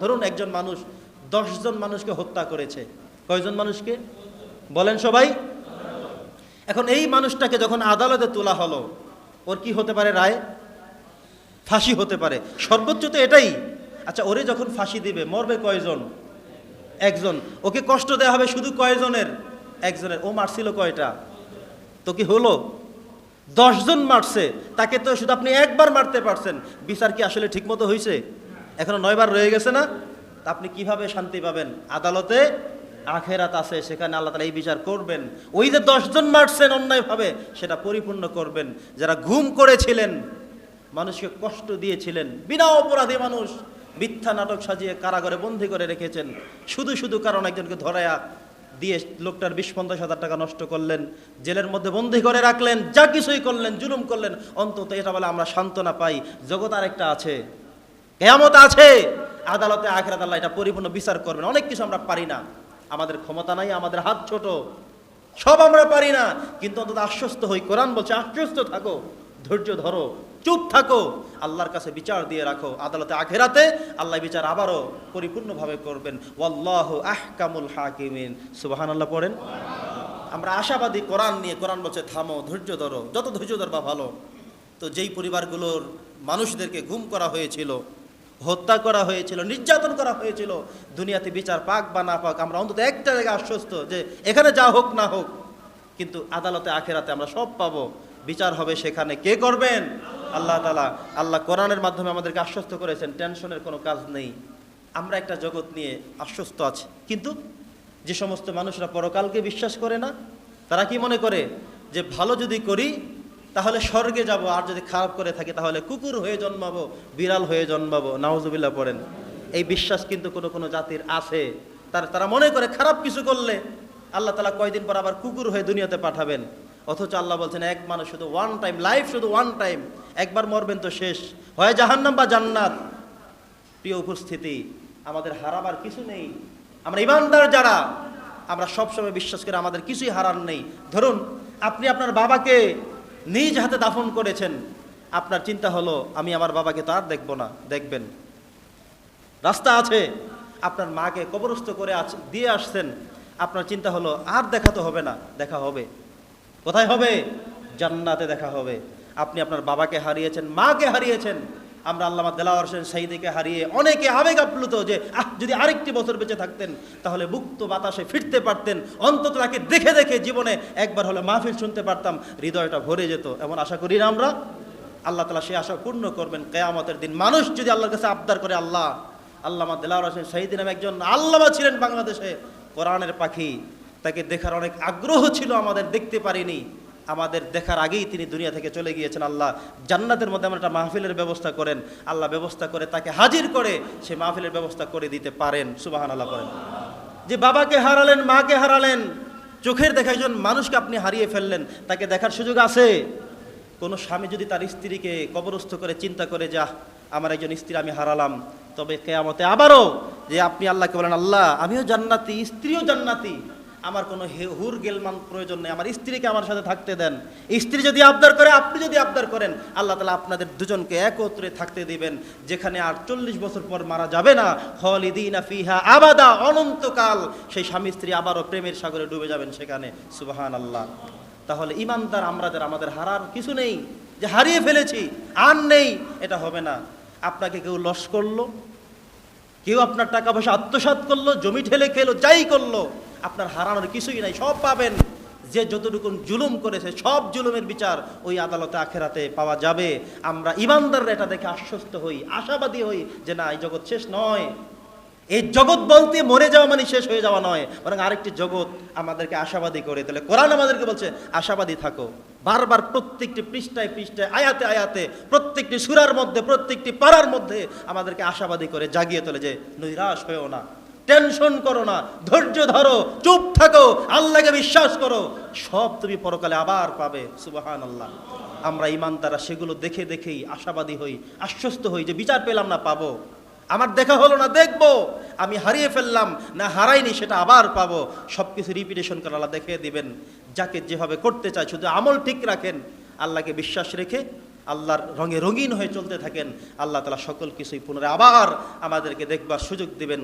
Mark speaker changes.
Speaker 1: ধরুন একজন মানুষ, দশজন মানুষকে হত্যা করেছে। কয়জন মানুষকে? বলেন সবাই। এখন এই মানুষটাকে যখন আদালতে তোলা হলো, ওর কি হতে পারে রায়? ফাঁসি হতে পারে। সর্বোচ্চ তো এটাই। আচ্ছা ওরে যখন ফাঁসি দিবে, মরবে কয়জন? একজন। ওকে কষ্ট দেওয়া হবে শুধু কয়জনের? একজনের। ও মারছিল কয়টা? তো কি হলো? দশজন মারছে। তাকে তো শুধু আপনি একবার মারতে পারছেন। বিচার কি আসলে ঠিকমতো হয়েছে এখনও নয়বার রয়ে গেছে না? আপনি কীভাবে শান্তি পাবেন? আদালতে? আখেরাত আছে, সেখানে আল্লাহ তালা এই বিচার করবেন। ওই যে দশজন মারছেন অন্যায়ভাবে, সেটা পরিপূর্ণ করবেন। যারা ঘুম করেছিলেন, মানুষকে কষ্ট দিয়েছিলেন, বিনা অপরাধী মানুষ মিথ্যা নাটক সাজিয়ে কারাগারে বন্দি করে রেখেছেন, শুধু শুধু কারণ একজনকে ধরায়া দিয়ে লোকটার বিশ পঞ্চাশ হাজার টাকা নষ্ট করলেন, জেলের মধ্যে বন্দি করে রাখলেন, যা কিছুই করলেন, জুলুম করলেন, অন্তত এটা বলে আমরা সান্ত্বনা পাই। জগৎ আরেকটা আছে। কেয়ামত আছে। আদালতে আখেরাত আল্লাহ এটা পরিপূর্ণ বিচার করবেন। অনেক কিছু আমরা পারি না। আমাদের ক্ষমতা নাই, আমাদের হাত ছোট। সব আমরা পারি না। কিন্তু অন্তত আশ্বস্ত হই, কোরআন বলছে, আশ্বস্ত থাকো, ধৈর্য ধরো, চুপ থাকো। আল্লাহর কাছে বিচার দিয়ে রাখো। আদালতে আখেরাতে আল্লাহ বিচার আবারও পরিপূর্ণভাবে করবেন। ওয়াল্লাহ আহকামুল হাকিমিন। সুবাহান আল্লাহ পড়েন। আমরা আশাবাদী কোরআন নিয়ে, কোরআন বলছে, থামো, ধৈর্য ধরো। যত ধৈর্য ধরবা ভালো। তো যেই পরিবারগুলোর মানুষদেরকে গুম করা হয়েছিল হত্যা করা হয়েছিল, নির্যাতন করা হয়েছিল। দুনিয়াতে বিচার পাক বা না পাক, আমরা অন্তত একটা জায়গায় আশ্বস্ত যে এখানে যা হোক না হোক, কিন্তু আদালতে, আখেরাতে আমরা সব পাবো। বিচার হবে সেখানে। কে করবেন? আল্লাহ তালা আল্লাহ কোরআনের মাধ্যমে আমাদেরকে আশ্বস্ত করেছেন, টেনশনের কোনো কাজ নেই। আমরা একটা জগৎ নিয়ে আশ্বস্ত আছি। কিন্তু যে সমস্ত মানুষরা পরকালকে বিশ্বাস করে না, তারা কি মনে করে? যে ভালো যদি করি তাহলে স্বর্গে যাব, আর যদি খারাপ করে থাকি, তাহলে কুকুর হয়ে জন্মাবো, বিড়াল হয়ে জন্মাবো। নাওজুবিল্লাহ পড়েন। এই বিশ্বাস কিন্তু কোনো কোনো জাতির আছে। তার, তারা মনে করে খারাপ কিছু করলে আল্লাহ তালা কয়দিন পর আবার কুকুর হয়ে দুনিয়াতে পাঠাবেন। অথচ আল্লাহ বলছেন, এক মানুষ শুধু ওয়ান টাইম লাইফ শুধু ওয়ান টাইম একবার মরবেন তো শেষ। হয় জাহান্নাম বা জান্নাত। প্রিয় উপস্থিতি, আমাদের হারাবার কিছু নেই। আমরা ইমানদার যারা, আমরা সবসময় বিশ্বাস করি আমাদের কিছুই হারার নেই। ধরুন, আপনি আপনার বাবাকে নিজ হাতে দাফন করেছেন। আপনার চিন্তা হলো, আমি আমার বাবাকে তো আর দেখব না, দেখবেন। রাস্তা আছে, আপনার মাকে কবরস্থ করে দিয়ে আসছেন। আপনার চিন্তা হলো, আর দেখা তো হবে না, দেখা হবে। কোথায় হবে? জান্নাতে দেখা হবে। আপনি আপনার বাবাকে হারিয়েছেন, মাকে হারিয়েছেন। আমরা আল্লামা দেলাওয়ার হোসেন সাইদিকে হারিয়ে অনেকে আবেগ আপ্লুত যে, আহ, যদি আরেকটি বছর বেঁচে থাকতেন, তাহলে মুক্ত বাতাসে ফিরতে পারতেন। অন্তত তাকে দেখে দেখে জীবনে একবার হলে মাহফিল শুনতে পারতাম। হৃদয়টা ভরে যেত। এমন আশা করি না আমরা। আল্লাহ তালা সে আশা পূর্ণ করবেন। কেয়ামতের দিন মানুষ যদি আল্লাহর কাছে আবদার করে, আল্লাহ, আল্লামা দেলাওয়ার হোসেন শহীদ নামে একজন আল্লামা ছিলেন বাংলাদেশে। কোরআনের পাখি তাকে দেখার অনেক আগ্রহ ছিল, আমাদের দেখতে পারিনি। আমাদের দেখার আগেই তিনি দুনিয়া থেকে চলে গিয়েছেন, আল্লাহ জান্নাতের মধ্যে আমরা একটা মাহফিলের ব্যবস্থা করেন, আল্লাহ ব্যবস্থা করে তাকে হাজির করে সে মাহফিলের ব্যবস্থা করে দিতে পারেন সুবাহান আল্লাহ করেন যে বাবাকে হারালেন, মাকে হারালেন, চোখের দেখা একজন মানুষকে আপনি হারিয়ে ফেললেন, তাকে দেখার সুযোগ আছে? কোনো স্বামী যদি তার স্ত্রীকে কবরস্থ করে চিন্তা করে যা আমার একজন স্ত্রী আমি হারালাম। তবে কেয়ামতে আবারও যে আপনি আল্লাহকে বলেন, আল্লাহ, আমিও জান্নাতি, স্ত্রীও জান্নাতি। আমার কোনো হুর গেলমান প্রয়োজন নেই, আমার স্ত্রীকে আমার সাথে থাকতে দেন। স্ত্রী যদি আবদার করে, আপনি যদি আবদার করেন, আল্লাহ তালা আপনাদের দুজনকে একত্রে থাকতে দিবেন, যেখানে আর চল্লিশ বছর পর মারা যাবে না। হলিদিনা ফিহা আবাদা, অনন্তকাল সেই স্বামী স্ত্রী আবারও প্রেমের সাগরে ডুবে যাবেন সেখানে। সুবাহান আল্লাহ তাহলে ইমানদার আমরাদের, আমাদের হারার কিছু নেই। যে হারিয়ে ফেলেছি, আর নেই, এটা হবে না। আপনাকে কেউ লস করল? কেউ আপনার টাকা পয়সা আত্মসাৎ করল? জমি ঠেলে খেলো? যাই করল? আপনার হারানোর কিছুই নাই, সব পাবেন। যে যতটুকুন জুলুম করেছে, সব জুলুমের বিচার ওই আদালতে, আখেরাতে পাওয়া যাবে। আমরা ইমানদাররা এটা দেখে আশ্বস্ত হই, আশাবাদী হই যে না, এই জগৎ শেষ নয়। এই জগৎ বলতে মরে যাওয়া মানে শেষ হয়ে যাওয়া নয়, বরং আরেকটি জগৎ আমাদেরকে আশাবাদী করে তাহলে কোরআন আমাদেরকে বলছে, আশাবাদী থাকো। বারবার প্রত্যেকটি পৃষ্ঠায় পৃষ্ঠায়, আয়াতে আয়াতে, প্রত্যেকটি সুরার মধ্যে, প্রত্যেকটি পাড়ার মধ্যে আমাদেরকে আশাবাদী করে জাগিয়ে তোলে যে, নৈরাশ হয়েও না। টেনশন করো না, ধৈর্য ধরো, চুপ থাকো, আল্লাহকে বিশ্বাস করো। সব তুমি পরকালে আবার পাবে সুবাহান আল্লাহ আমরা ইমান তারা সেগুলো দেখে দেখেই আশাবাদী হই, আশ্বস্ত হই যে বিচার পেলাম না, পাবো। আমার দেখা হলো না, দেখব। আমি হারিয়ে ফেললাম, না হারাইনি, সেটা আবার পাবো। সব কিছু রিপিটেশন করে আল্লাহ দেখিয়ে দিবেন। যাকে যেভাবে করতে চায়, শুধু আমল ঠিক রাখেন। আল্লাহকে বিশ্বাস রেখে আল্লাহর রঙে রঙিন হয়ে চলতে থাকেন। আল্লাহ তালা সকল কিছুই পুনরায় আবার আমাদেরকে দেখবার সুযোগ দিবেন।